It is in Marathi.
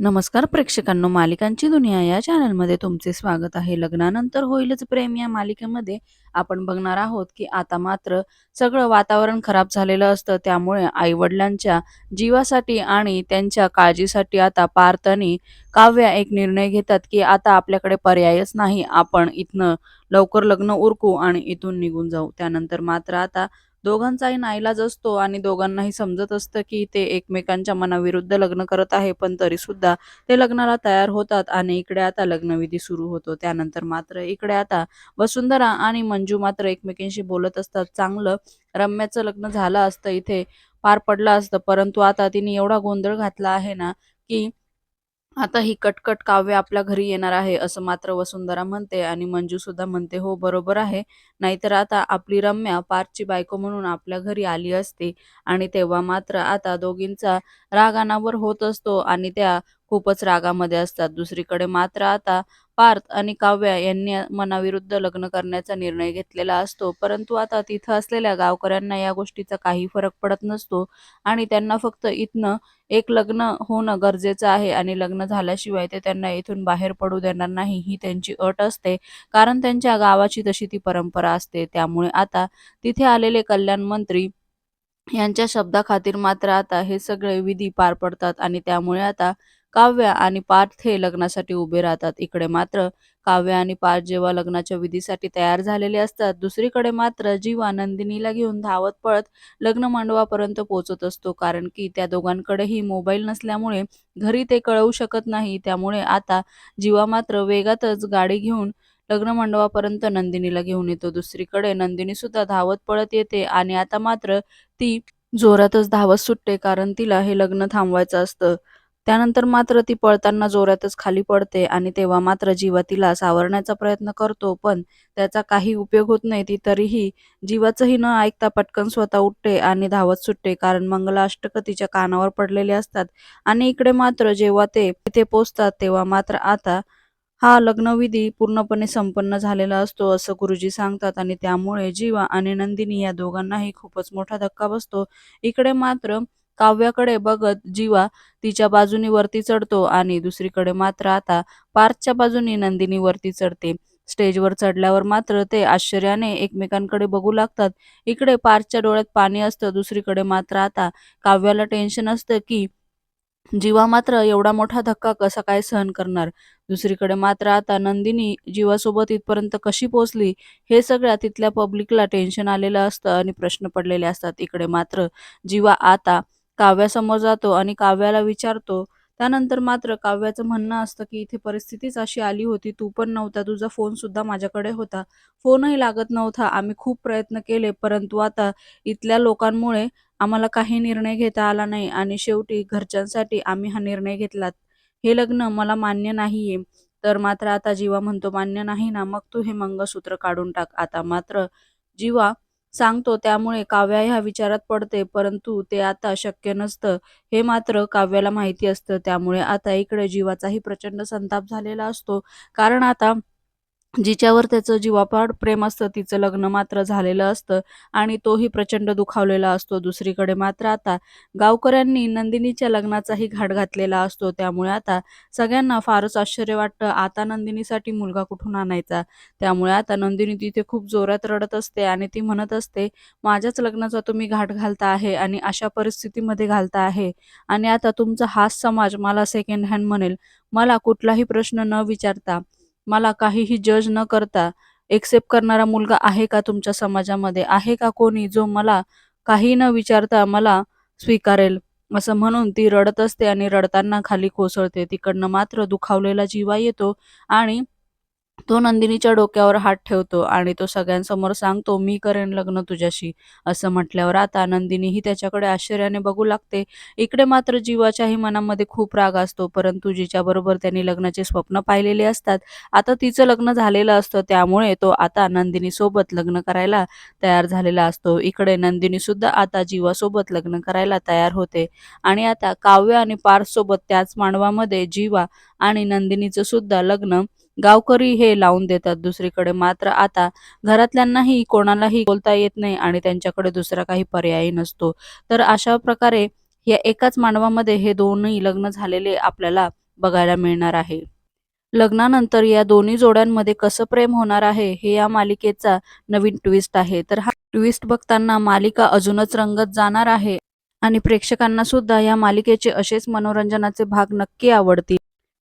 नमस्कार प्रेक्षकांनो मालिकांची दुनिया या चॅनलमध्ये तुमचे स्वागत आहे. लग्नानंतर होईलच प्रेम या मालिकेमध्ये. आपण बघणार आहोत की आता मात्र सगळं वातावरण खराब झालेलं असतं. त्यामुळे आईवडिलांच्या जीवासाठी आणि त्यांच्या काळजीसाठी आता पार्थ आणि काव्या एक निर्णय घेतात की आता आपल्याकडे पर्यायच नाही. आपण इथनं लवकर लग्न उरकू आणि इथून निघून जाऊ. त्यानंतर मात्र आता दोघांचाही नाईलाज असतो आणि दोघांनाही समजत असतं की ते एकमेकांच्या मनाविरुद्ध लग्न करत आहे पण तरी सुद्धा ते लग्नाला तयार होतात आणि इकडे आता लग्नविधी सुरू होतो. त्यानंतर मात्र इकडे आता वसुंधरा आणि मंजू मात्र एकमेकींशी बोलत असतात. चांगलं रम्याचं लग्न झालं असतं इथे पार पडलं असतं परंतु आता तिने एवढा गोंधळ घातला आहे ना की आता ही कटकट काव्य आपल्या घरी येणार आहे असं मात्र वसुंधरा म्हणते आणि मंजू सुद्धा म्हणते हो बरोबर आहे. नाहीतर आता आपली रम्या पारची बायको म्हणून आपल्या घरी आली असते आणि तेव्हा मात्र आता दोघींचा राग अनावर होत असतो आणि त्या खूपच रागामध्ये असतात. दुसरीकडे मात्र आता पार्थ आणि काव्या यांनी मनाविरुद्ध लग्न करण्याचा निर्णय घेतलेला असतो. परंतु आता तिथं असलेल्या गावकऱ्यांना या गोष्टीचा काही फरक पडत नसतो आणि त्यांना फक्त इथनं एक लग्न होणं गरजेचं आहे आणि लग्न झाल्याशिवाय ते त्यांना इथून बाहेर पडू देणार नाही ही त्यांची अट असते. कारण त्यांच्या गावाची तशी ती परंपरा असते. त्यामुळे आता तिथे आलेले कल्याण मंत्री यांच्या शब्दाखातीर मात्र आता हे सगळे विधी पार पडतात आणि त्यामुळे आता काव्य आणि पार्थ हे लग्नासाठी उभे राहतात. इकडे मात्र काव्य आणि पार्थ जेव्हा लग्नाच्या विधीसाठी तयार झालेले असतात दुसरीकडे मात्र जीवा नंदिनीला घेऊन धावत पळत लग्न मंडपापर्यंत पोहोचत असतो. कारण की त्या दोघांकडेही मोबाईल नसल्यामुळे घरी ते कळवू शकत नाही. त्यामुळे आता जीवा मात्र वेगातच गाडी घेऊन लग्न मंडपापर्यंत नंदिनीला घेऊन येतो. दुसरीकडे नंदिनी सुद्धा धावत पळत येते आणि आता मात्र ती जोरातच धावत सुटते. कारण तिला हे लग्न थांबवायचं असतं. त्यानंतर मात्र ती पळताना जोरातच खाली पडते आणि तेव्हा मात्र जीवा तिला सावरण्याचा प्रयत्न करतो पण त्याचा काही उपयोग होत नाही. ती तरीही जीवाचंही न ऐकता पटकन स्वतः उठते आणि धावत सुटते कारण मंगलाष्टक तिच्या कानावर पडलेले असतात आणि इकडे मात्र जेव्हा ते तिथे पोचतात तेव्हा मात्र आता हा लग्नविधी पूर्णपणे संपन्न झालेला असतो असं गुरुजी सांगतात आणि त्यामुळे जीवा आणि नंदिनी या दोघांनाही खूपच मोठा धक्का बसतो. इकडे मात्र काव्याकडे बघत जीवा तिच्या बाजूनी वरती चढतो आणि दुसरीकडे मात्र आता पार्थच्या बाजूनी नंदिनी वरती चढते. स्टेजवर चढल्यावर मात्र ते आश्चर्याने एकमेकांकडे बघू लागतात. इकडे पार्थच्या डोळ्यात पाणी असतं दुसरीकडे मात्र आता काव्याला टेन्शन असतं की जीवा मात्र एवढा मोठा धक्का कसा काय सहन करणार? दुसरीकडे मात्र आता नंदिनी जीवासोबत इथपर्यंत कशी पोचली हे सगळ्या तिथल्या पब्लिकला टेन्शन आलेलं असतं आणि प्रश्न पडलेले असतात. इकडे मात्र जीवा आता काव्यासमोर जातो आणि काव्याला विचारतो. त्यानंतर मात्र काव्याचं म्हणणं असतं की इथे परिस्थितीच अशी आली होती. तू पण नव्हता. तुझा फोन सुद्धा माझ्याकडे होता. फोनही लागत नव्हता. आम्ही खूप प्रयत्न केले. परंतु आता इथल्या लोकांमुळे आम्हाला काही निर्णय घेता आला नाही आणि शेवटी घरच्यांसाठी आम्ही हा निर्णय घेतलात हे लग्न मला मान्य नाहीये. तर मात्र आता जीवा म्हणतो मान्य नाही ना? मग तू हे मंगळसूत्र काढून टाक. आता मात्र जीवा सांगतो त्यामुळे काव्या ह्या विचारात पडते परंतु ते आता शक्य नसतं. हे मात्र काव्याला माहिती असतं त्यामुळे आता इकडे जीवाचाही प्रचंड संताप झालेला असतो. कारण आता जिच्यावर त्याचं जीवापाड प्रेम असतं तिचं लग्न मात्र झालेलं असतं आणि तोही प्रचंड दुखावलेला असतो. दुसरीकडे मात्र आता गावकऱ्यांनी नंदिनीच्या लग्नाचाही घाट घातलेला असतो. त्यामुळे आता सगळ्यांना फारच आश्चर्य वाटतं. आता नंदिनीसाठी मुलगा कुठून आणायचा? त्यामुळे आता नंदिनी तिथे खूप जोरात रडत असते आणि ती म्हणत असते माझ्याच लग्नाचा तुम्ही घाट घालता आहे आणि अशा परिस्थितीमध्ये घालता आहे. आणि आता तुमचा हाच समाज मला सेकंड हँड म्हणेल. मला कुठलाही प्रश्न न विचारता मला काहीही जज न करता एक्सेप्ट करणारा मुलगा आहे का तुमच्या समाजामध्ये? आहे का कोणी जो मला काही न विचारता मला स्वीकारेल? असं म्हणून ती रडत असते आणि रडताना खाली कोसळते. तिकडनं मात्र दुखावलेला जीवा येतो आणि तो नंदिनीच्या डोक्यावर हात ठेवतो आणि तो सगळ्यांसमोर सांगतो मी करेन लग्न तुझ्याशी असं म्हटल्यावर आता नंदिनीही त्याच्याकडे आश्चर्याने बघू लागते. इकडे मात्र जीवाच्याही मनामध्ये खूप राग असतो परंतु जिच्याबरोबर त्यांनी लग्नाचे स्वप्न पाहिलेले असतात आता तिचं लग्न झालेलं असतं त्यामुळे तो आता नंदिनी सोबत लग्न करायला तयार झालेला असतो. इकडे नंदिनी सुद्धा आता जीवासोबत लग्न करायला तयार होते आणि आता काव्य आणि पार्थ सोबत त्याच मांडवामध्ये जीवा आणि नंदिनीचं सुद्धा लग्न गावकरी हे लावून देतात दुसरीकडे. मात्र आता घरातल्यांनाही कोणालाही बोलता येत नाही आणि त्यांच्याकडे दुसरा काही पर्यायही नसतो. तर अशा प्रकारे या एकाच मानवामध्ये हे दोन्ही लग्न झालेले आपल्याला बघायला मिळणार आहे. लग्नानंतर या दोन्ही जोड्यांमध्ये कसं प्रेम होणार आहे हे या मालिकेचा नवीन ट्विस्ट आहे. तर हा ट्विस्ट बघताना मालिका अजूनच रंगत जाणार आहे आणि प्रेक्षकांना सुद्धा या मालिकेचे असेच मनोरंजनाचे भाग नक्की आवडतील.